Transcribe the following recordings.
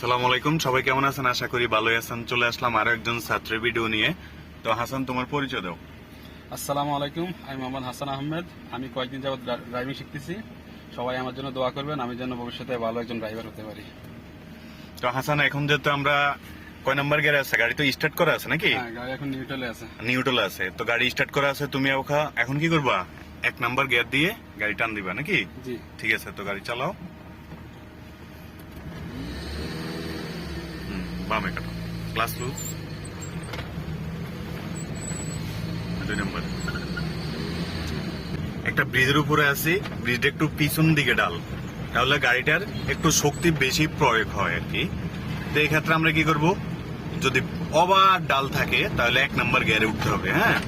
সালাম আলাইকুম সবাই কেমন আছেন? আশা করি ভালোই আছেন। চলে আসলাম আরও একজন ছাত্রের ভিডিও নিয়ে। তো হাসান তোমার পরিচয় দাও। আসসালামু আলাইকুম আমি মোহাম্মদ হাসান আহমেদ। আমি কয়েকদিন যাবত ড্রাইভিং শিখতেছি। সবাই আমার জন্য দোয়া করবেন আমি যেন ভবিষ্যতে ভালো একজন ড্রাইভার হতে পারি। তো হাসান এখন যেহেতু আমরা কয় নাম্বার গিয়ারে আছে? গাড়ি তো স্টার্ট করা আছে নাকি? হ্যাঁ গাড়ি এখন নিউট্রালে আছে। নিউট্রাল আছে। তো গাড়ি স্টার্ট করা আছে তুমি ওখা এখন কি করবা? এক নাম্বার গিয়ার দিয়ে গাড়ি টান দিবা নাকি? জি। ঠিক আছে তো গাড়ি চালাও। বামে ক্লাস দুই নম্বর। একটা ব্রিজের উপরে আছি ব্রিজটা একটু পিছন দিকে ডাল। তাহলে গাড়িটার একটু শক্তি বেশি প্রয়োগ হয় আর কি। তো এই ক্ষেত্রে আমরা কি করব? যদি অবাধ ডাল থাকে, তাহলে এক নম্বর গিয়ারে উঠতে হবে হ্যাঁ?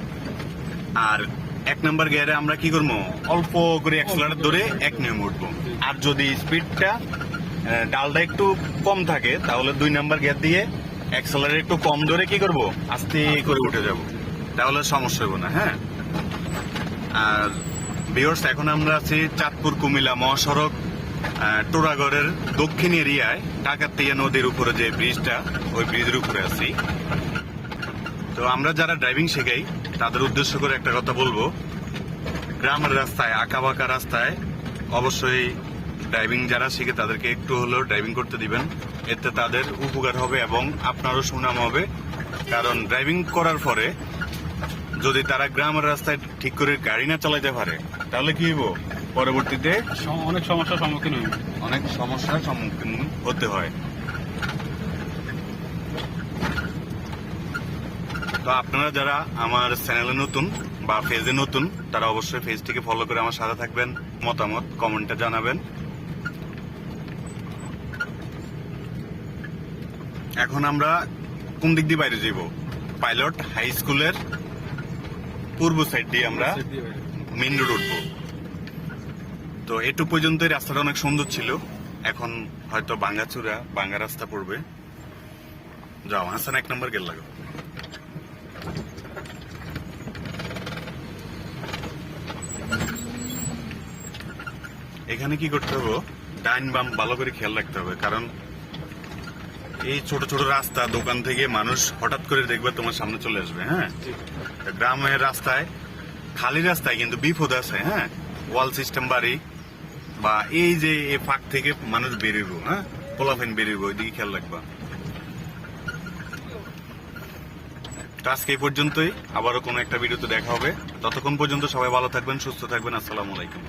আর এক নম্বর গিয়ারে আমরা কি করব? অল্প করে অ্যাক্সেলারেটর ধরে এক নিয়মে উঠবো। আর যদি স্পিডটা ডালটা একটু কম থাকে, তাহলে দুই নাম্বার গিয়ার দিয়ে অ্যাক্সেলারেটর একটু কম ধরে কি করব? আস্তে করে উঠে যাব। তাহলে সমস্যা হবে না হ্যাঁ? আর বিয়র্স এখন আমরা আছি চাঁদপুর, কুমিল্লা মহাসড়ক টোরাগড়ের দক্ষিণ এরিয়ায় টাকাতিয়া নদীর উপরে যে ব্রিজটা ওই ব্রিজের উপরে আছি। তো আমরা যারা ড্রাইভিং শেখাই, তাদের উদ্দেশ্য করে একটা কথা বলব। গ্রামের রাস্তায় আঁকা বাঁকা রাস্তায় অবশ্যই ড্রাইভিং যারা শিখে তাদেরকে একটু হলেও ড্রাইভিং করতে দিবেন। এতে তাদের উপকার হবে এবং আপনারও সুনাম হবে। কারণ ড্রাইভিং করার পরে যদি তারা গ্রামের রাস্তায় ঠিক করে গাড়ি না চালাইতে পারে তাহলে কি হইব? পরবর্তীতে অনেক সমস্যার সম্মুখীন হইব। অনেক সমস্যার সম্মুখীন হতে হয়। তো আপনারা যারা আমার চ্যানেলে নতুন বা ফেজে নতুন তারা অবশ্যই ফেজটিকে ফলো করে আমার সাথে থাকবেন মতামত কমেন্টে জানাবেন। এখন আমরা কোন দিক দিয়ে বাইরে যাব? পাইলট হাই স্কুলের পূর্ব সাইড দিয়ে আমরা মেন রোড উঠবো। তো এটু পর্যন্ত রাস্তাটা অনেক সুন্দর ছিল। এখন হয়তো বাঙ্গাচুরা বাঙ্গা রাস্তা পড়বে। যাও হাসান এক নম্বর গেল লাগো। এখানে কি করতে হবে? ডাইন বাম ভালো করে খেয়াল রাখতে হবে কারণ এই ছোট ছোট রাস্তা দোকান থেকে মানুষ হঠাৎ করে দেখবে তোমার সামনে চলে আসবে হ্যাঁ? গ্রামের রাস্তায় খালি রাস্তায় কিন্তু বিপদ আছে হ্যাঁ? ওয়াল সিস্টেম বাড়ি বা এই যে এই ফাঁক থেকে মানুষ বেরিয়ে হ্যাঁ? পোলাফাইন বেরিয়ে ওইদিকে খেয়াল রাখবা। আজকে এই পর্যন্তই আবারও কোনো একটা ভিডিওতে দেখা হবে। ততক্ষণ পর্যন্ত সবাই ভালো থাকবেন সুস্থ থাকবেন আসসালামু আলাইকুম।